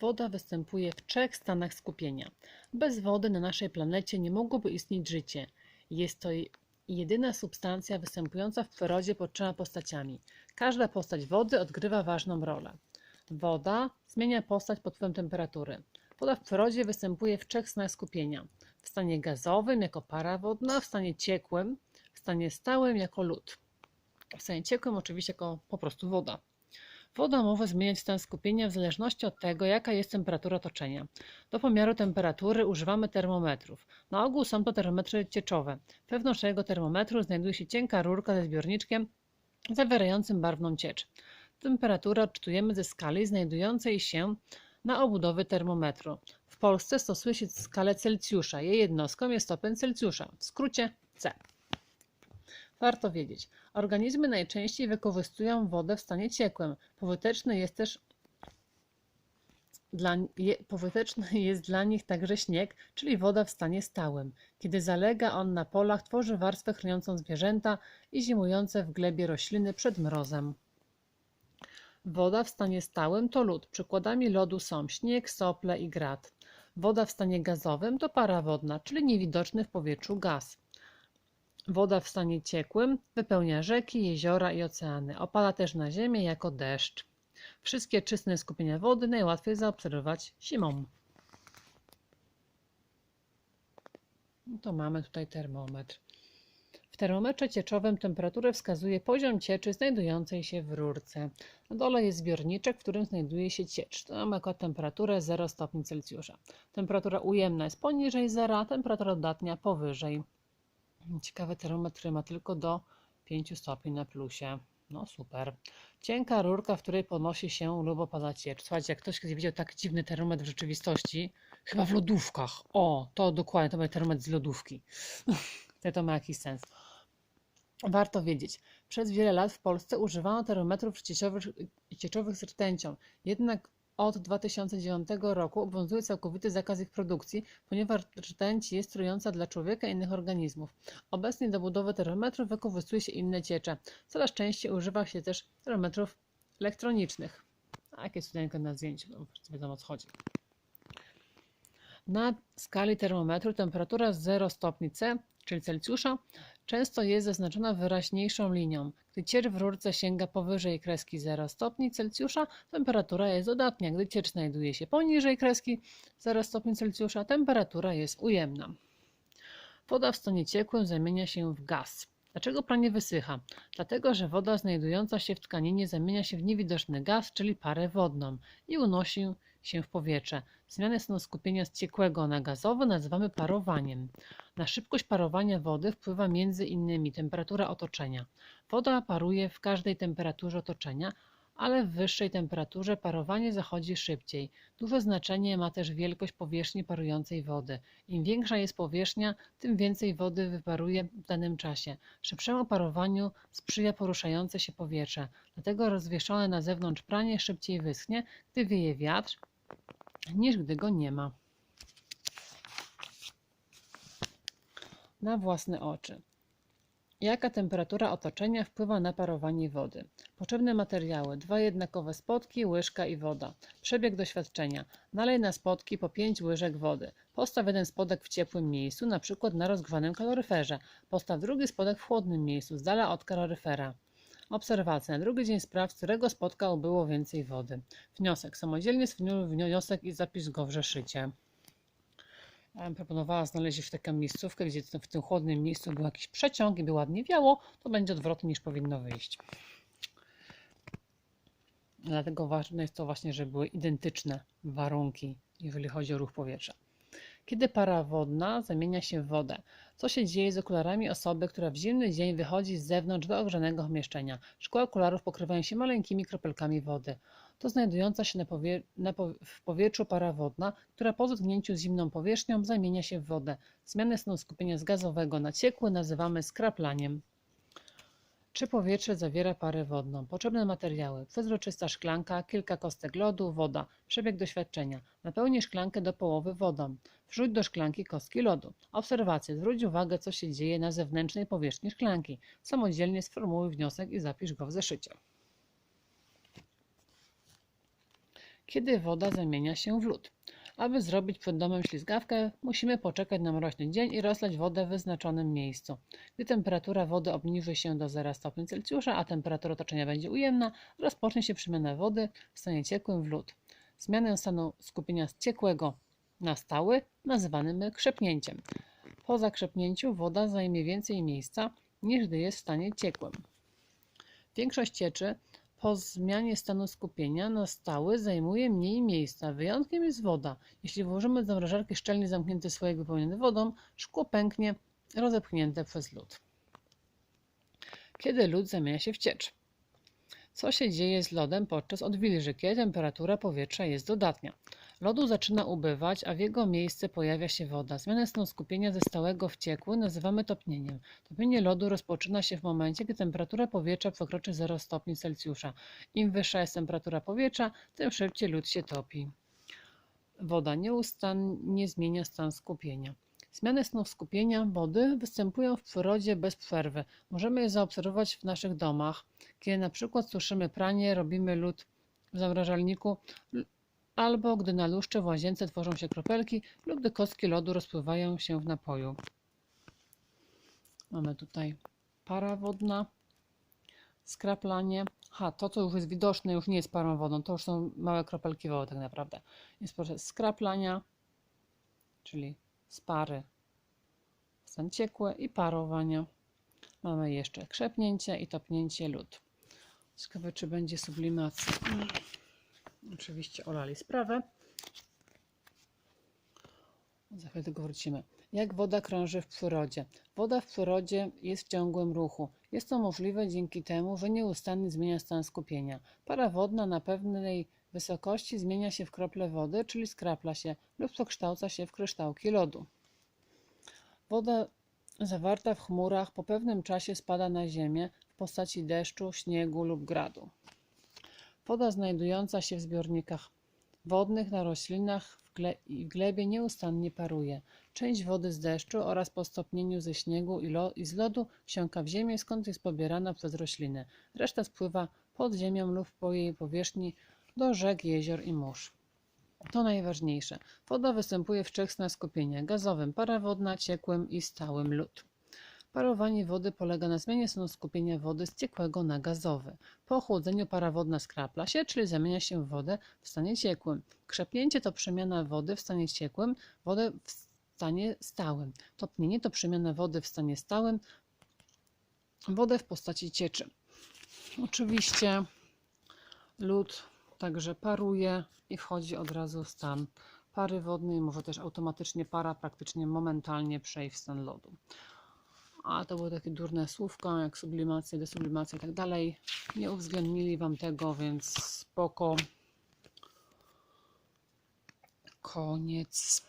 Woda występuje w trzech stanach skupienia. Bez wody na naszej planecie nie mogłoby istnieć życie. Jest to jedyna substancja występująca w przyrodzie pod trzema postaciami. Każda postać wody odgrywa ważną rolę. Woda zmienia postać pod wpływem temperatury. Woda w przyrodzie występuje w trzech stanach skupienia. W stanie gazowym jako para wodna, w stanie ciekłym, w stanie stałym jako lód. W stanie ciekłym oczywiście jako po prostu woda. Woda może zmieniać stan skupienia w zależności od tego, jaka jest temperatura otoczenia. Do pomiaru temperatury używamy termometrów. Na ogół są to termometry cieczowe. Wewnątrz tego termometru znajduje się cienka rurka ze zbiorniczkiem zawierającym barwną ciecz. Temperaturę odczytujemy ze skali znajdującej się na obudowie termometru. W Polsce stosuje się skalę Celsjusza. Jej jednostką jest stopień Celsjusza, w skrócie C. Warto wiedzieć, organizmy najczęściej wykorzystują wodę w stanie ciekłym. Pożyteczny jest też dla, je, pożyteczny jest dla nich także śnieg, czyli woda w stanie stałym. Kiedy zalega on na polach, tworzy warstwę chroniącą zwierzęta i zimujące w glebie rośliny przed mrozem. Woda w stanie stałym to lód. Przykładami lodu są śnieg, sople i grat. Woda w stanie gazowym to para wodna, czyli niewidoczny w powietrzu gaz. Woda w stanie ciekłym wypełnia rzeki, jeziora i oceany. Opada też na ziemię jako deszcz. Wszystkie czyste skupienia wody najłatwiej zaobserwować zimą. No to mamy tutaj termometr. W termometrze cieczowym temperaturę wskazuje poziom cieczy znajdującej się w rurce. Na dole jest zbiorniczek, w którym znajduje się ciecz. To mamy jako temperaturę 0 stopni Celsjusza. Temperatura ujemna jest poniżej zera, temperatura dodatnia powyżej. Ciekawy termometr, który ma tylko do 5 stopni na plusie. No super. Cienka rurka, w której podnosi się lub opada ciecz. Słuchajcie, jak ktoś kiedyś widział tak dziwny termometr w rzeczywistości, chyba w lodówkach. O, to dokładnie, to będzie termometr z lodówki. to ma jakiś sens. Warto wiedzieć, przez wiele lat w Polsce używano termometrów cieczowych, cieczowych z rtęcią. Jednak od 2009 roku obowiązuje całkowity zakaz ich produkcji, ponieważ rtęć jest trująca dla człowieka i innych organizmów. Obecnie do budowy termometrów wykorzystuje się inne ciecze. Coraz częściej używa się też termometrów elektronicznych. A jakie tutaj na zdjęciu? No, wiadomo o co chodzi. Na skali termometru temperatura 0 stopni C, czyli Celsjusza, często jest zaznaczona wyraźniejszą linią. Gdy ciecz w rurce sięga powyżej kreski 0 stopni Celsjusza, temperatura jest dodatnia. Gdy ciecz znajduje się poniżej kreski 0 stopni Celsjusza, temperatura jest ujemna. Woda w stanie ciekłym zamienia się w gaz. Dlaczego pranie wysycha? Dlatego, że woda znajdująca się w tkaninie zamienia się w niewidoczny gaz, czyli parę wodną i unosi się w powietrze. Zmianę stanu skupienia z ciekłego na gazowy nazywamy parowaniem. Na szybkość parowania wody wpływa między innymi temperatura otoczenia. Woda paruje w każdej temperaturze otoczenia, ale w wyższej temperaturze parowanie zachodzi szybciej. Duże znaczenie ma też wielkość powierzchni parującej wody. Im większa jest powierzchnia, tym więcej wody wyparuje w danym czasie. Szybszemu parowaniu sprzyja poruszające się powietrze, dlatego rozwieszone na zewnątrz pranie szybciej wyschnie, gdy wieje wiatr, niż gdy go nie ma. Na własne oczy. Jaka temperatura otoczenia wpływa na parowanie wody? Potrzebne materiały: dwa jednakowe spotki, łyżka i woda. Przebieg doświadczenia: nalej na spotki po 5 łyżek wody. Postaw jeden spodek w ciepłym miejscu, np. na rozgrzanym kaloryferze. Postaw drugi spodek w chłodnym miejscu, z dala od kaloryfera. Obserwacja. Drugi dzień sprawdź, z którego spotka ubyło więcej wody. Wniosek. Samodzielnie sformuluj wniosek i zapisz go w zeszycie. Bym proponowała znaleźć taką miejscówkę, gdzie w tym chłodnym miejscu był jakiś przeciąg i by ładnie wiało, to będzie odwrotnie niż powinno wyjść. Dlatego ważne jest to właśnie, żeby były identyczne warunki, jeżeli chodzi o ruch powietrza. Kiedy para wodna zamienia się w wodę? Co się dzieje z okularami osoby, która w zimny dzień wychodzi z zewnątrz do ogrzanego pomieszczenia? Szkła okularów pokrywają się maleńkimi kropelkami wody. To znajdująca się na na w powietrzu para wodna, która po zetknięciu z zimną powierzchnią zamienia się w wodę. Zmianę stanu skupienia z gazowego na ciekły nazywamy skraplaniem. Czy powietrze zawiera parę wodną? Potrzebne materiały: przezroczysta szklanka, kilka kostek lodu, woda. Przebieg doświadczenia: napełnij szklankę do połowy wodą. Wrzuć do szklanki kostki lodu. Obserwacje: zwróć uwagę, co się dzieje na zewnętrznej powierzchni szklanki. Samodzielnie sformułuj wniosek i zapisz go w zeszycie. Kiedy woda zamienia się w lód? Aby zrobić przed domem ślizgawkę, musimy poczekać na mroźny dzień i rozlać wodę w wyznaczonym miejscu. Gdy temperatura wody obniży się do 0 stopni Celsjusza, a temperatura otoczenia będzie ujemna, rozpocznie się przemiana wody w stanie ciekłym w lód. Zmianę stanu skupienia z ciekłego na stały nazywamy krzepnięciem. Po zakrzepnięciu woda zajmie więcej miejsca niż gdy jest w stanie ciekłym. Większość cieczy po zmianie stanu skupienia na stały zajmuje mniej miejsca. Wyjątkiem jest woda. Jeśli włożymy do zamrażarki szczelnie zamknięty słoik wypełniony wodą, szkło pęknie, rozepchnięte przez lód. Kiedy lód zamienia się w ciecz? Co się dzieje z lodem podczas odwilży, kiedy temperatura powietrza jest dodatnia? Lodu zaczyna ubywać, a w jego miejsce pojawia się woda. Zmianę stanu skupienia ze stałego w ciekły nazywamy topnieniem. Topnienie lodu rozpoczyna się w momencie, gdy temperatura powietrza przekroczy 0 stopni Celsjusza. Im wyższa jest temperatura powietrza, tym szybciej lód się topi. Woda nieustannie zmienia stan skupienia. Zmiany stanów skupienia wody występują w przyrodzie bez przerwy. Możemy je zaobserwować w naszych domach, kiedy na przykład suszymy pranie, robimy lód w zamrażalniku albo gdy na luszcze w łazience tworzą się kropelki lub gdy kostki lodu rozpływają się w napoju. Mamy tutaj para wodna, skraplanie. Ha, to co już jest widoczne już nie jest parą wodą, to już są małe kropelki wody tak naprawdę. Jest proces skraplania, czyli z pary stan ciekły i parowania. Mamy jeszcze krzepnięcie i topnięcie lód. Ciekawe, czy będzie sublimacja. Oczywiście olali sprawę. Za chwilę tego wrócimy. Jak woda krąży w przyrodzie? Woda w przyrodzie jest w ciągłym ruchu. Jest to możliwe dzięki temu, że nieustannie zmienia stan skupienia. Para wodna na pewnej wysokości zmienia się w krople wody, czyli skrapla się lub przekształca się w kryształki lodu. Woda zawarta w chmurach po pewnym czasie spada na ziemię w postaci deszczu, śniegu lub gradu. Woda znajdująca się w zbiornikach wodnych na roślinach i w glebie nieustannie paruje. Część wody z deszczu oraz po stopnieniu ze śniegu i, z lodu wsiąka w ziemię, skąd jest pobierana przez rośliny. Reszta spływa pod ziemią lub po jej powierzchni do rzek, jezior i mórz. To najważniejsze. Woda występuje w trzech stanie skupienia: gazowym, para wodna, ciekłym i stałym lód. Parowanie wody polega na zmianie stanu skupienia wody z ciekłego na gazowy. Po ochłodzeniu para wodna skrapla się, czyli zamienia się w wodę w stanie ciekłym. Krzepnięcie to przemiana wody w stanie ciekłym, wodę w stanie stałym. Topnienie to przemiana wody w stanie stałym, wodę w postaci cieczy. Oczywiście lód także paruje i wchodzi od razu w stan pary wodnej. Może też automatycznie para praktycznie momentalnie przejść w stan lodu a to były takie durne słówka jak sublimacja, desublimacja i tak dalej. Nie uwzględnili Wam tego, więc spoko. Koniec.